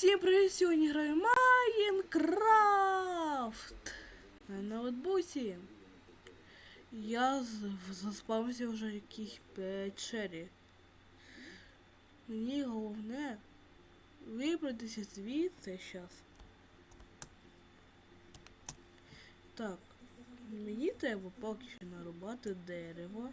Всім привіт! Сьогодні граю Майнкрафт на ноутбуці. Я заспався вже якійсь печері. Мені головне вибратися звідси зараз. Так, мені треба поки що нарубати дерево.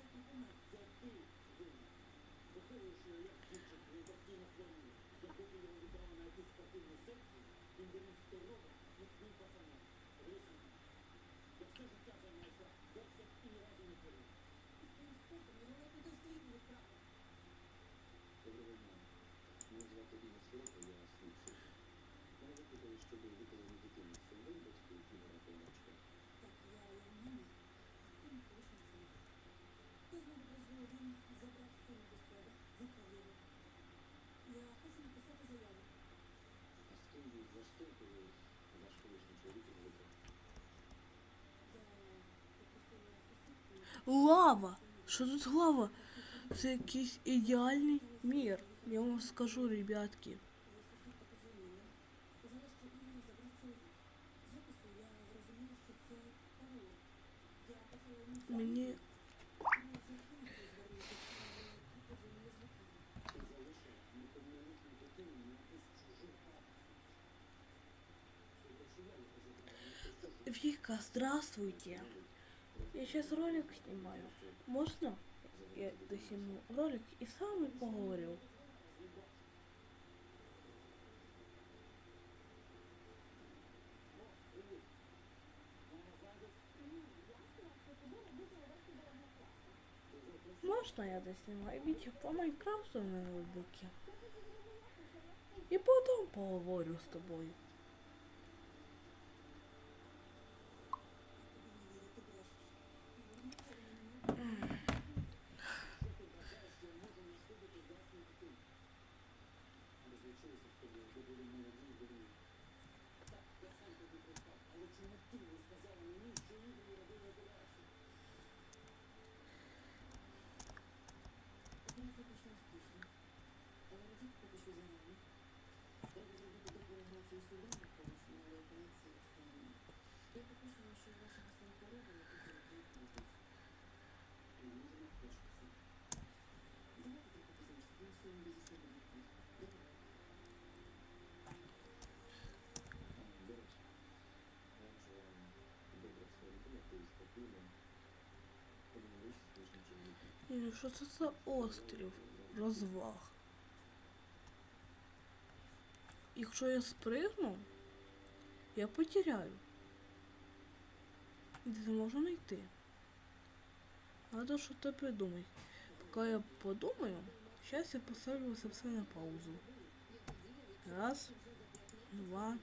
Доброго дня. Мене дитину з Сорока, я слідчий. Мене викликали Лава! Що тут лава? Це якийсь ідеальний мір. Я вам скажу, ребятки. коли Вика, здравствуйте. Я сейчас ролик снимаю. Можно? Я досниму ролик и с вами поговорю. Можно я доснимаю видео по Майнкрафту на ноутбуке? И потом поговорю с тобой. Я попрошу, що вашого сина поробили, тоді відповідь. Ми Ні, ну що це за острів розваг? Якщо я спригну, я потеряю. Не можу знайти. Надо що-то придумати. Поки я подумаю, зараз я поставлю все на паузу. Раз, два.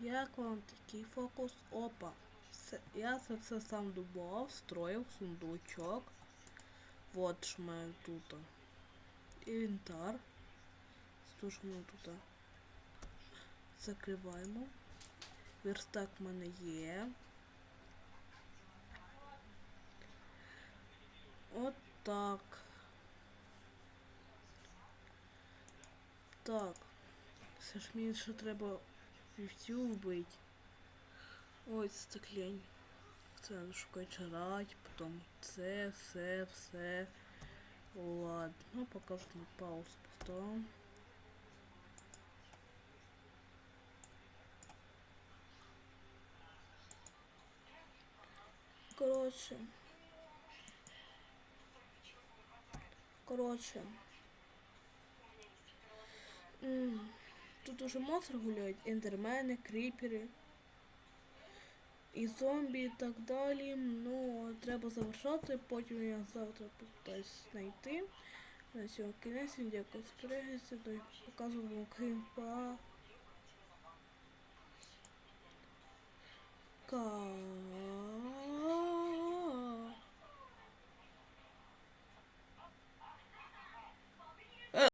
Як вам такий фокус? Опа. Все, я це все сам дубав, строїв сундучок. Вот ж мене тут. Інвентар. В тут? Закриваємо. Верстак в мене є. От так. Так. Все ж мені ще треба вівцю вбити. Ой, це так лень. Це треба шукати жрать, потім це, все, все. Ладно, ну покажу на паузу потом. Короче. Короче. М, Тут уже монстри гуляють, ендермени, кріпери. І зомбі і так далі. Ну, треба завершати, потім я завтра попитаюсь знайти. На цьому кінець, дякую показую вам кріпа. Ка.